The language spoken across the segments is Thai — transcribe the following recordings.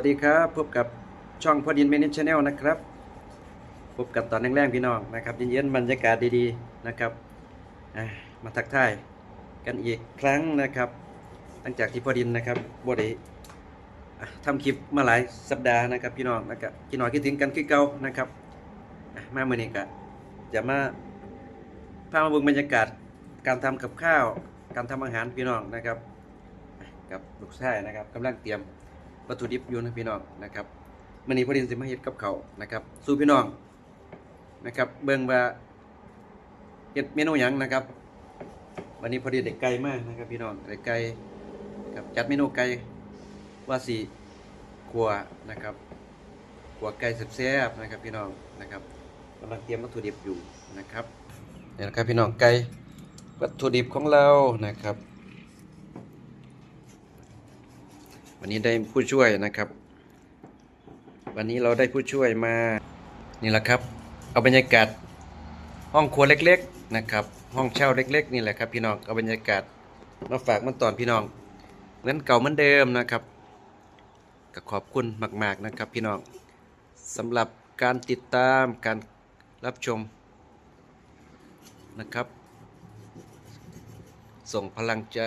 วัสดีครับ พบกับช่องพอดินเมนิชแนลนะครับ พบกับตอนแรกๆพี่น้องนะครับเย็นๆบรรยากาศดีๆนะครับมาทักทายกันอีกครั้งนะครับหลังจากที่พอดินนะครับบดอะทำคลิปมาหลายสัปดาห์นะครับพี่น้องนะครับพี่น้องคิดถึงกันคือเก่านะครับมาเมื่อนี้ก็จะมาพามาเบิ่งบรรยากาศการทำกับข้าว การทำอาหารพี่น้องนะครับ กับลูกชายนะครับกำลังเตรียม วัตถุดิบอยู่นะพี่น้องนะครับมื่อนี้พอดินสิมาเฮ็ดกับเขานะครับ สู่พี่น้องนะครับ เบิ่งว่าเฮ็ดเมนูหยังนะครับ วันนี้พอดีเด็กไก่มากนะครับพี่น้องเด็กไก่กับจัดเมนูไก่ว่าสิขัวนะครับขัวไก่แซ่บๆนะครับพี่น้องนะครับกำลังเตรียมวัตถุดิบอยู่นะครับเนี่ยนะครับพี่น้องไก่วัตถุดิบของเรานะครับ วันนี้ได้ผู้ช่วยนะครับ วันนี้เราได้ผู้ช่วยมานี่แหละครับ เอาบรรยากาศห้องครัวเล็ก ๆนะครับ ห้องเช่าเล็ก ๆ นี่แหละครับพี่น้องเอาบรรยากาศมาฝากมาตอนพี่น้องเหมือนเก่าเหมือนเดิมนะครับก็ขอบคุณมาก ๆนะครับ พี่น้องสำหรับการติดตามการรับชมนะครับ ส่งพลังใจ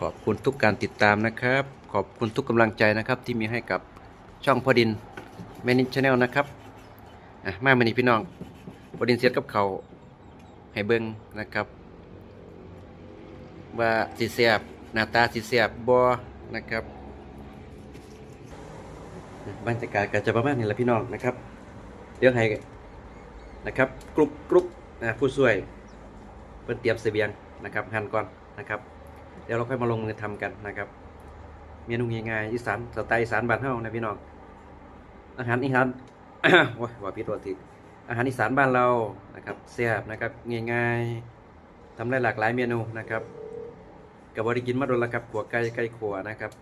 ขอบคุณทุกการติดตามนะครับ ขอบคุณทุกกำลังใจนะครับที่มีให้กับช่องพอดินแมนิชแนลนะครับอะมาวันนี้พี่น้องพอดินเสียกับเขาให้เบิ้งนะครับ ว่าสีเสียบหน้าตาสีเสียบบอนะครับบรรยากาศก็จะประมาณนี้แหละพี่น้องนะครับเดี๋ยวให้นะครับกรุบกรุบนะผู้ช่วยเพื่อเตรียมเสบียงนะครับหันก่อนนะครับ เดี๋ยวเราค่อยมาลงมือทำกันนะครับ เมนูง่ายๆอีสานสไตล์อีสานบ้านเฮานะพี่น้องอาหารอีสานโอ้ยว่าพี่ตัวทีอาหารอีสานบ้านเรานะครับแซ่บนะครับง่ายๆทำได้หลากหลายเมนูนะครับกับบริกินมาโดนแล้วครับขัวไก่ไก่ขัวนะครับ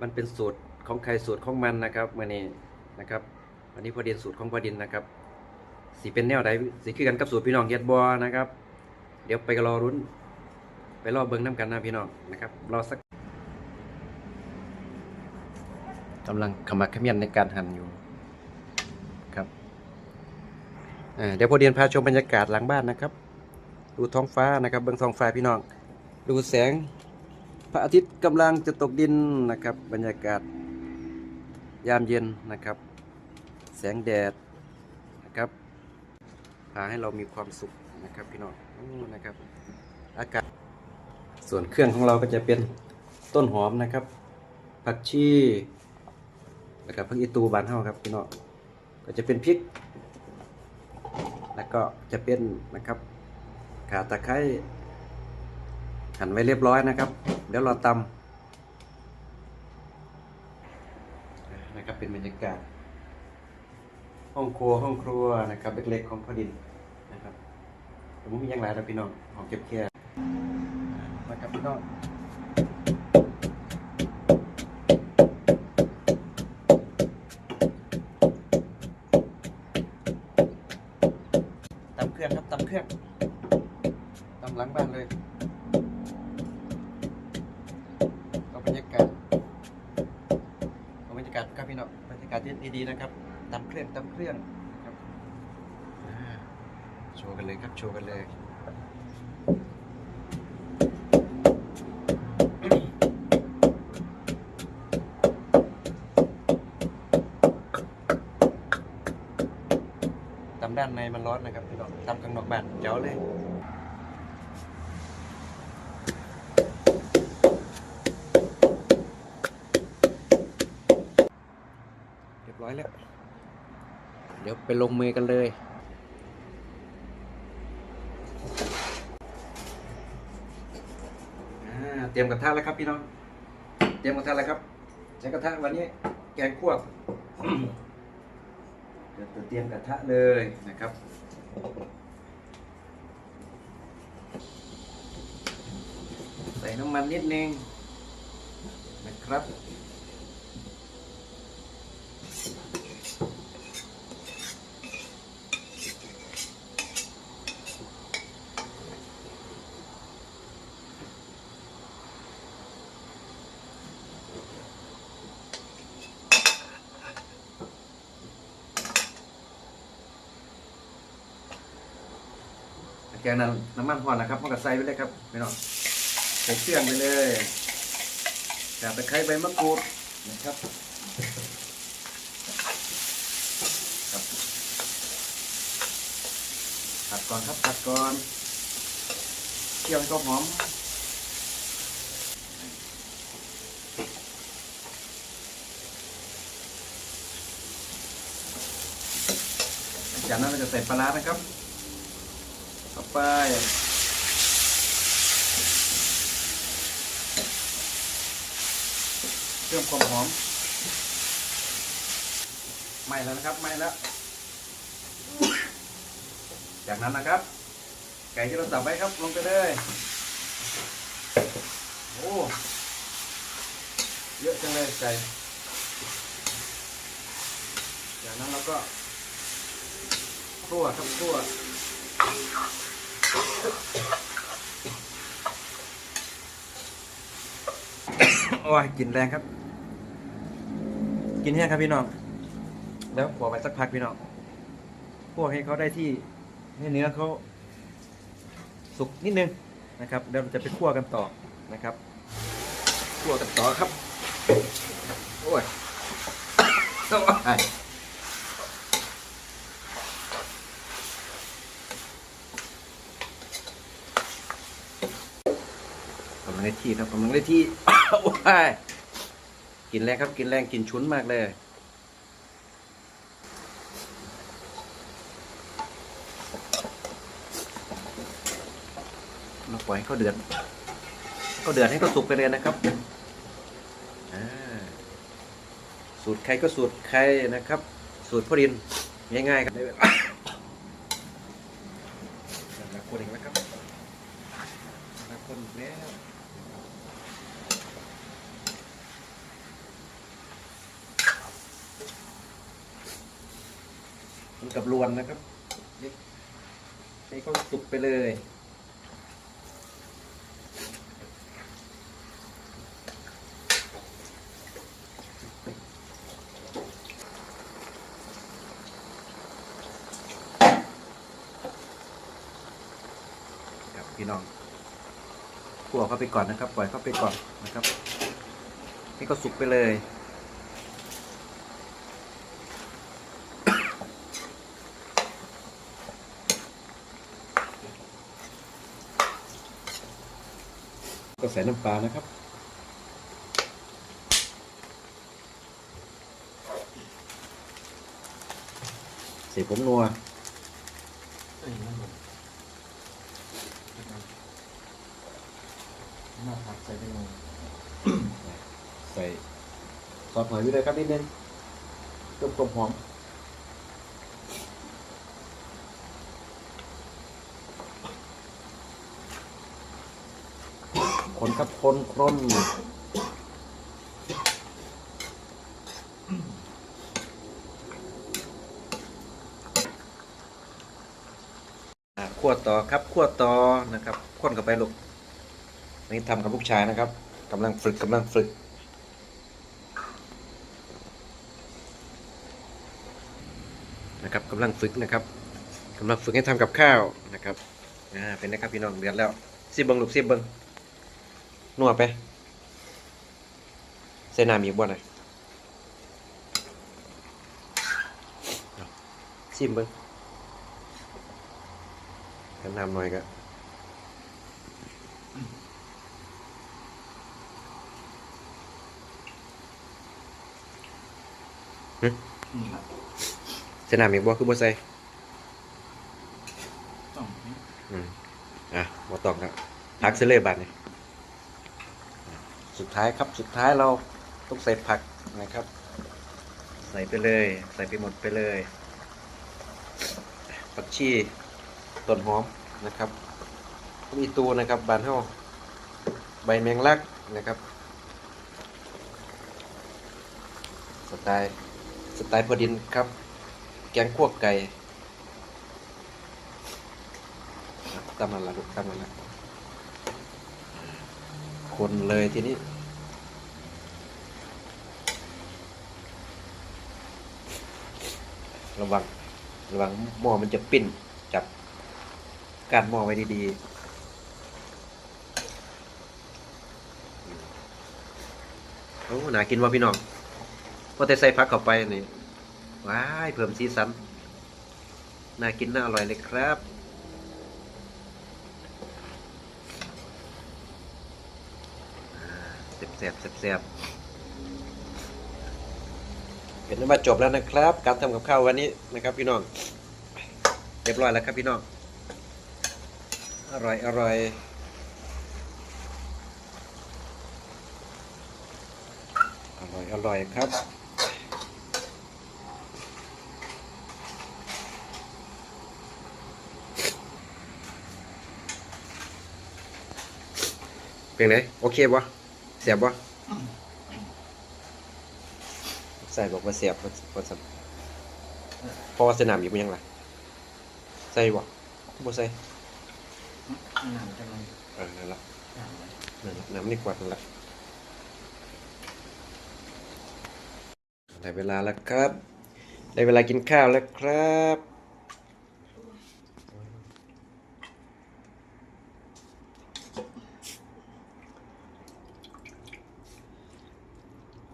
มันเป็นสูตรของใครสูตรของมันนะครับเมื่อนี้นะครับวันนี้พอดีนสูตรของพอดินนะครับสีเป็นแนวใดสีคือกันกับสูตรพี่น้องเฮ็ดบอนะครับ เดี๋ยวไปรอรุ้น ไปรอเบิ้งน้ำกันนะพี่น้องนะครับรอสักกำลังขมักขม้นในการหั่นอยู่ครับเดี๋ยวพอเดียนพาชมบรรยากาศหลังบ้านนะครับ ดูท้องฟ้านะครับเบิ้งท้องฟ้าพี่น้อง ดูแสงพระอาทิตย์กำลังจะตกดินนะครับ บรรยากาศ ยามเย็นนะครับ แสงแดดนะครับพาให้เรามีความสุขนะครับพี่น้องนะครับ อากาศ ส่วนเครื่องของเราก็จะเป็นต้นหอมนะครับ ผักชีแล้วก็ผักอีตูบานเฮาครับพี่น้องก็จะเป็นพริก แล้วก็จะเป็นนะครับข่าตะไคร้หั่นไว้เรียบร้อยนะครับ เดี๋ยวเราตำนะครับเป็นบรรยากาศห้องครัวห้องครัวนะครับเล็กๆของพอดินนะครับแต่ไม่มีอย่างไรแล้วพี่น้องหองเก็บแค่นะครับ พี่น้องตำเครื่องครับตำเครื่องตำหลังบ้านเลยก็บรรยากาศก็บรรยากาศครับพี่น้องบรรยากาศดีๆนะครับตำเครื่องตำเครื่องโชว์กันเลยครับโชว์กันเลยำด้านในมันร้อนนะครับพี่น้องตำข้างนอกบ้านเจ๋วเลยเรียบร้อยแล้ว เดี๋ยวไปลงมือกันเลยเตรียมกระทะแล้วครับพี่น้อง เตรียมกระทะแล้วครับ ใช้กระทะวันนี้แกงคั่ว ดี๋ยวเตรียมกระทะเลยนะครับใส่น้ำมันนิดนึงนะครับ แกงนั้นน้ำมันหอนนะครับมันก็ใส่ไปเลยครับพี่น้องใส่เครื่องไปเลยแต่ตะไคร้ใบมะกรูดนะครับครับผัดก่อนครับผัดก่อนเคี่ยวให้เขาหอมจากนั้นเราจะใส่ปลาร้านะครับ ไป เพิ่มความหอมไหม้แล้วนะครับไหม้แล้ว จากนั้นนะครับ ไก่ที่เราสับไว้ครับลงไปเลยโอ้เยอะจังเลยไก่จากนั้นเราก็คั่วครับคั่ว อ้ยกลินแรงครับ กินแห้งครับพี่น้อง แล้วขัวไปสักพักพี่น้องคั่วให้เขาได้ที่ให้เนื้อเขาสุกนิดนึงนะครับเดี๋ยวเราจะไปคั่วกันต่อนะครับคั่วกันต่อครับ โอ้ยโอ้ย กำ ลังได้ที่ครับกำลังได้ที่โอ้ยกินแรงครับ กินแรงกินชุนมากเลยเราปล่อยให้เขาเดือดเขาเดือดให้เขาสุกไปเลยนะครับสูตรใครก็สูตรใครนะครับ สูตรพอดินง่ายๆครับได้เวลาคนเอีกแล้วครับคนแล้วมันกับร วนนะครับนี่ให้เขาสุกไปเลยครับพี่น้องคั่วเข้าไปก่อนนะครับ ปล่อยเข้าไปก่อนนะครับ ให้ก็สุกไปเลย ก็ใส่น้ำปลานะครับ ใส่ผงนัวมาผัดใส่ไปเลยใส่ซอสหอยไปเลยครับนิดนึงเพิ่มความหอม คนครับคนครนอ่าคั่วต่อครับคั่วต่อนะครับข้นกับไปลูกนี่ทำกับลูกชายนะครับกำลังฝึกกำลังฝึกนะครับกำลังฝึกนะครับกำลังฝึกให้ทำกับข้าวนะครับอ่าเป็นนะครับพี่น้องเดือดแล้วซิบเบิงลูกซิบเบิง นัวไปใส่น้ำอีกบ่หน่อยเอาซิมเบิงกันน้ำหน่อยก็ใส่น้ำอีกบ่คือบ่ใส่ต้องอืมอะมาตองครับพักเสยเลยบัตรนี่ สุดท้ายครับสุดท้ายเราต้องใส่ผักนะครับ ใส่ไปเลย ใส่ไปหมดไปเลยผักชีต้นหอมนะครับมีตูนะครับบานเฮาใบแมงลักนะครับ สไตล์สไตล์พอดินครับ แกงคั่วไก่ตำมันละลูกตำมันละ คนเลยทีนี้ ระวัง ระวังหม้อมันจะปิ้น จับการหม้อไว้ดีๆโอ้หนากินว่ะพี่น้องพอแต่ใส่ผักเข้าไปนี่ ว้าย เพิ่มสีสัน น่ากินน่าอร่อยเลยครับอ่า แซ่บๆแซ่บๆเห็นว่าจบแล้วนะครับ การทำกับข้าววันนี้นะครับ พี่น้องเรียบร้อยแล้วครับพี่น้องอร่อยอร่อยอร่อยอร่อยครับเป็นไงโอเคปะ เสียบปะใส่บอกว่าเสียบว่าว่าสันเพราะว่าสนามอยู่มันยังไงใส่บ่บ่ใส่หนังจะมันเออนั่นละหนังเลยนั่นละน้ำนี่กวาดนั่นละได้เวลาแล้วครับ ได้เวลากินข้าวแล้วครับ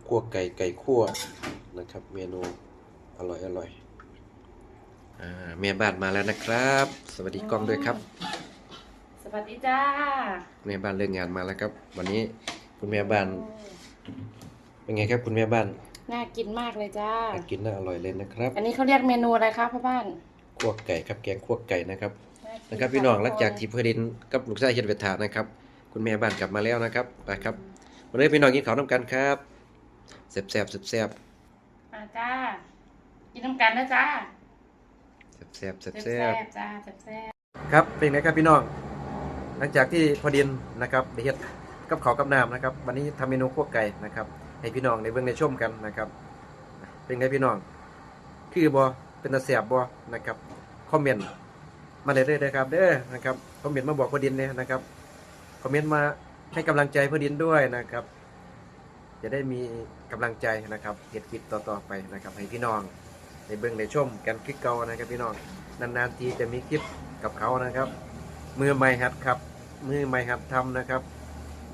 คั่วไก่ไก่คั่วนะครับ เมนูอร่อยอร่อยอ่าแม่บ้านมาแล้วนะครับ สวัสดีกล้องด้วยครับ สวัสดีจ้าแม่บ้านเลิกงานมาแล้วครับ วันนี้คุณแม่บ้าน เป็นไงครับคุณแม่บ้านน่ากินมากเลยจ้าน่ากินน่าอร่อยเลยนะครับ อันนี้เขาเรียกเมนูอะไรคะพ่อบ้านคั่วไก่ครับแกงคั่วไก่นะครับากินะครับพี่น้องหลังจากทุที่เพื่อดินกับลูกชายเฮ็ดเวทถานะครับ คุณแม่บ้านกลับมาแล้วนะครับไปครับวันนี้พี่น้องกินข้าวน้ำกันครับ แซ่บแซ่บแซ่บมาจ้า กินน้ำกันนะจ้าแซ่บแซ่บแซ่บแซ่แซ่บบๆจ้าแซ่บครับเป็นไงครับพี่น้อง หลังจากที่พอดินนะครับได้เฮ็ดกับข้าวกับน้ำนะครับ วันนี้ทำเมนูคั่วไก่นะครับ ให้พี่น้องในเบื้องในชมกันนะครับ เป็นไงพี่น้อง คือบอเป็นตาแสบบ่นะครับคอมเมนต์มาได้เลยนะครับเด้อนะครับคอมเมนต์มาบอกพอดินเนี่ยนะครับคอมเมนต์มาให้กำลังใจพอดินด้วยนะครับ จะได้มีกำลังใจนะครับเฮ็ดคลิปต่อๆไปนะครับ ให้พี่น้องในเบื้องในชมกันคลิปเก่านะครับพี่น้องนานๆทีจะมีคลิปกับเขานะครับมือใหม่หัดครับมือใหม่หัดทำนะครับ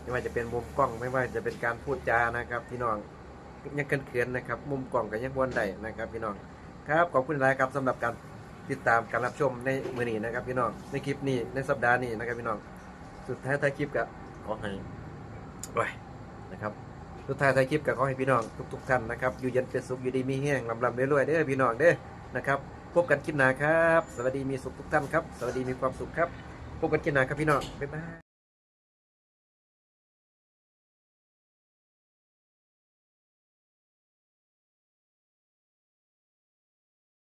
ไม่ว่าจะเป็นมุมกล้องไม่ว่าจะเป็นการพูดจานะครับ พี่น้องยังเขินๆนะครับ มุมกล้องก็ยังบวนได้นะครับ พี่น้องครับขอบคุณหลายครับสำหรับการติดตามการรับชมในมือนี้นะครับ พี่น้องในคลิปนี้ในสัปดาห์นี้นะครับพี่น้อง สุดท้ายท้ายคลิปก็ขอให้ไวนะครับ สุดท้ายท้ายคลิปกับขอให้พี่น้องทุกๆท่านนะครับอยู่เย็นเป็นสุขอยู่ดีมีแห้งลำลำรวยๆเด้อพี่น้องเด้อนะครับพบกันคลิปหน้าครับ สวัสดีมีสุขทุกท่านครับ สวัสดีมีความสุขครับ พบกันคลิปหน้าครับพี่น้องบ๊ายบาย